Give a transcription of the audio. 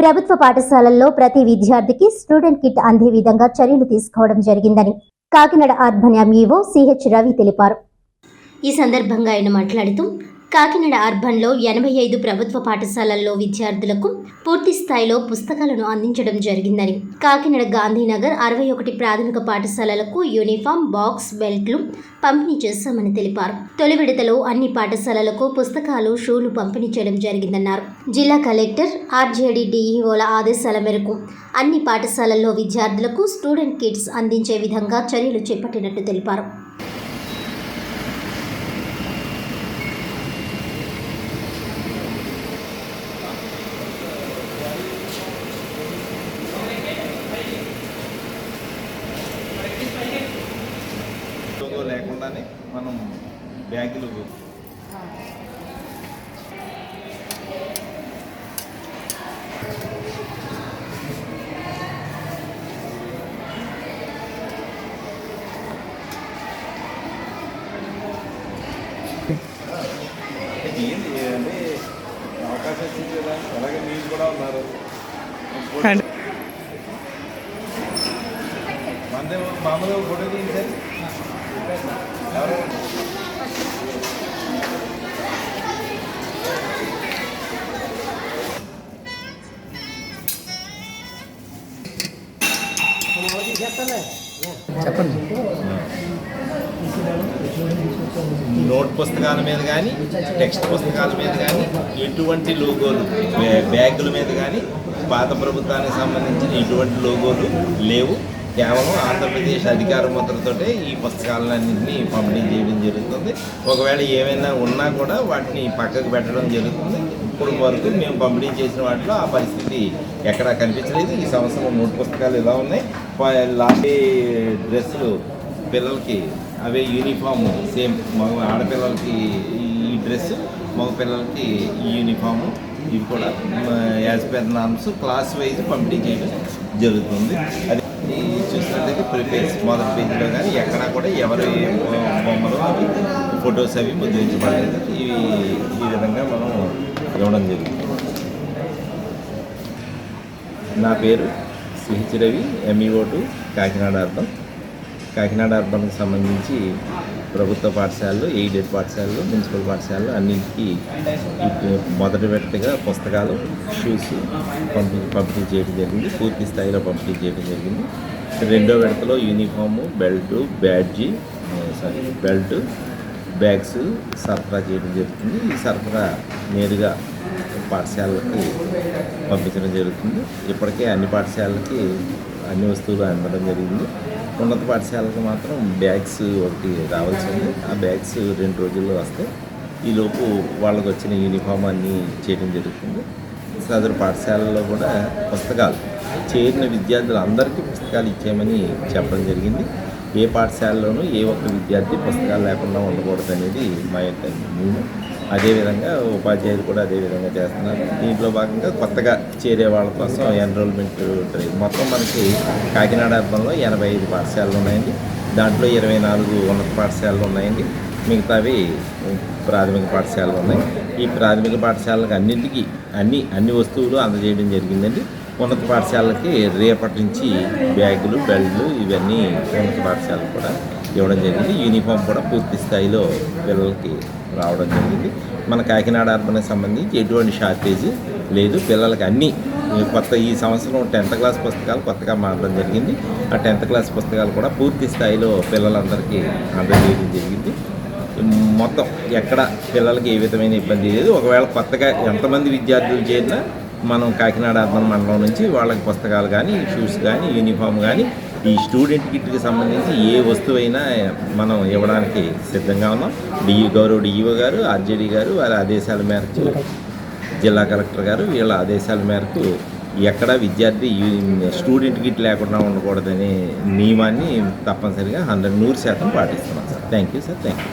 ప్రభుత్వ పాఠశాలల్లో ప్రతి విద్యార్థికి స్టూడెంట్ కిట్ అందే విధంగా చర్యలు తీసుకోవడం జరిగిందని Kakinada urban MEO CH Ravi తెలిపారు. ఈ సందర్భంగా ఆయన మాట్లాడుతూ కాకినాడ అర్బన్లో ఎనభై ఐదు ప్రభుత్వ పాఠశాలల్లో విద్యార్థులకు పూర్తి స్థాయిలో పుస్తకాలను అందించడం జరిగిందని. కాకినాడ గాంధీనగర్ అరవై ఒకటి ప్రాథమిక పాఠశాలలకు యూనిఫామ్ బాక్స్ బెల్ట్లు పంపిణీ చేశామని తెలిపారు. తొలి విడతలో అన్ని పాఠశాలలకు పుస్తకాలు షూలు పంపిణీ చేయడం జరిగిందన్నారు. జిల్లా కలెక్టర్ ఆర్జేడీ డిఈఓల ఆదేశాల మేరకు అన్ని పాఠశాలల్లో విద్యార్థులకు స్టూడెంట్ కిట్స్ అందించే విధంగా చర్యలు చేపట్టినట్టు తెలిపారు. లోగో లేకుండానే మనం బ్యాగులు ఏంటి అంటే అవకాశం వచ్చింది కదా అలాగే మీరు కూడా ఉన్నారు. మామూలుగా ఫోటో తీయించారు చెప్పండి. నోట్ పుస్తకాల మీద కానీ టెక్స్ట్ పుస్తకాల మీద కానీ ఎటువంటి లోగోలు బ్యాగుల మీద కానీ పాత ప్రభుత్వానికి సంబంధించిన ఎటువంటి లోగోలు లేవు. కేవలం ఆంధ్రప్రదేశ్ అధికార ముద్రతోటే ఈ పుస్తకాలన్నింటినీ పంపిణీ చేయడం జరుగుతుంది. ఒకవేళ ఏమైనా ఉన్నా కూడా వాటిని పక్కకు పెట్టడం జరుగుతుంది. ఇప్పుడు వరకు మేము పంపిణీ చేసిన వాటిలో ఆ పరిస్థితి ఎక్కడా కనిపించలేదు. ఈ సంవత్సరం మూడు పుస్తకాలు ఇలా ఉన్నాయి. ప- లాంటి డ్రెస్సులు పిల్లలకి అవే యూనిఫామ్ సేమ్ మగ ఆడపిల్లలకి ఈ డ్రెస్ మగ పిల్లలకి ఈ యూనిఫాము. ఇవి కూడా as per norms class wise పంపిణీ చేయడం జరుగుతుంది. అది చూసినట్లయితే ప్రిపేర్స్ మొదటి పేజీలో కానీ ఎక్కడా కూడా ఎవరు బొమ్మలు అవి ఫొటోస్ అవి ముద్రించబడలేదు ఇవి ఈ విధంగా మనం ఇవ్వడం జరుగుతుంది నా పేరు సిహెచ్ రవి ఎంఈఓటు కాకినాడ అర్థం కాకినాడ అర్థంకి సంబంధించి ప్రభుత్వ పాఠశాలలు ఎయిడెడ్ పాఠశాలలు మున్సిపల్ పాఠశాలలు అన్నింటికి మొదటి విడతగా పుస్తకాలు షూస్ పంపిణీ పంపిణీ చేయడం జరిగింది. పూర్తి స్థాయిలో పంపిణీ చేయడం జరిగింది. రెండో విడతలో uniform belt badge sorry belt bags సరఫరా చేయడం జరుగుతుంది. ఈ సరఫరా నేరుగా పాఠశాలకి పంపించడం జరుగుతుంది. ఇప్పటికే అన్ని పాఠశాలలకి అన్ని వస్తువులు అందడం జరిగింది. ఉన్నత పాఠశాలకు మాత్రం బ్యాగ్స్ ఒకటి రావాల్సింది. ఆ బ్యాగ్స్ రెండు రోజుల్లో వస్తే ఈలోపు వాళ్ళకు వచ్చిన యూనిఫామ్ అన్నీ చేయడం జరుగుతుంది. సదరు పాఠశాలలో కూడా పుస్తకాలు చేరిన విద్యార్థులు అందరికీ పుస్తకాలు ఇచ్చేయమని చెప్పడం జరిగింది. ఏ పాఠశాలలోనూ ఏ ఒక్క విద్యార్థి పుస్తకాలు లేకుండా ఉండకూడదు అనేది మా యొక్క నియమం. అదేవిధంగా ఉపాధ్యాయులు కూడా అదే విధంగా చేస్తున్నారు. దీంట్లో భాగంగా కొత్తగా చేరే వాళ్ళ కోసం ఎన్రోల్మెంట్ ట్రైన్ మొత్తం మనకి కాకినాడ అర్బన్లో ఎనభై ఐదు పాఠశాలలు ఉన్నాయండి. దాంట్లో ఇరవై నాలుగు ఉన్నత పాఠశాలలు ఉన్నాయండి. మిగతావి ప్రాథమిక పాఠశాలలు ఉన్నాయి. ఈ ప్రాథమిక పాఠశాలకు అన్నింటికి అన్ని అన్ని వస్తువులు అందజేయడం జరిగిందండి. ఉన్నత పాఠశాలకి రేపటి నుంచి బ్యాగులు బెల్ట్లు ఇవన్నీ ఉన్నత పాఠశాలకు కూడా ఇవ్వడం జరిగింది. యూనిఫామ్ కూడా పూర్తి స్థాయిలో పిల్లలకి రావడం జరిగింది. మన కాకినాడ అర్బన్కి సంబంధించి ఎటువంటి షార్టేజీ లేదు. పిల్లలకి అన్నీ కొత్త ఈ సంవత్సరం టెన్త్ క్లాస్ పుస్తకాలు కొత్తగా మారడం జరిగింది. ఆ టెన్త్ క్లాస్ పుస్తకాలు కూడా పూర్తి స్థాయిలో పిల్లలందరికీ అందజేయడం జరిగింది. మొత్తం ఎక్కడ పిల్లలకి ఏ విధమైన ఇబ్బంది లేదు. ఒకవేళ కొత్తగా ఎంతమంది విద్యార్థులు చేరినా మనం కాకినాడ అర్బన్ మండలం నుంచి వాళ్ళకి పుస్తకాలు కానీ షూస్ కానీ యూనిఫామ్ కానీ ఈ స్టూడెంట్ కిట్కి సంబంధించి ఏ వస్తువైనా మనం ఇవ్వడానికి సిద్ధంగా ఉన్నాం. డిఈ గౌరవ డిఈఓ గారు ఆర్జేడీ గారు వారి ఆదేశాల మేరకు జిల్లా కలెక్టర్ గారు వీళ్ళ ఆదేశాల మేరకు ఎక్కడ విద్యార్థి స్టూడెంట్ కిట్ లేకుండా ఉండకూడదనే నియమాన్ని తప్పనిసరిగా హండ్రెడ్ నూరు శాతం పాటిస్తున్నాం sir. Thank you sir thank you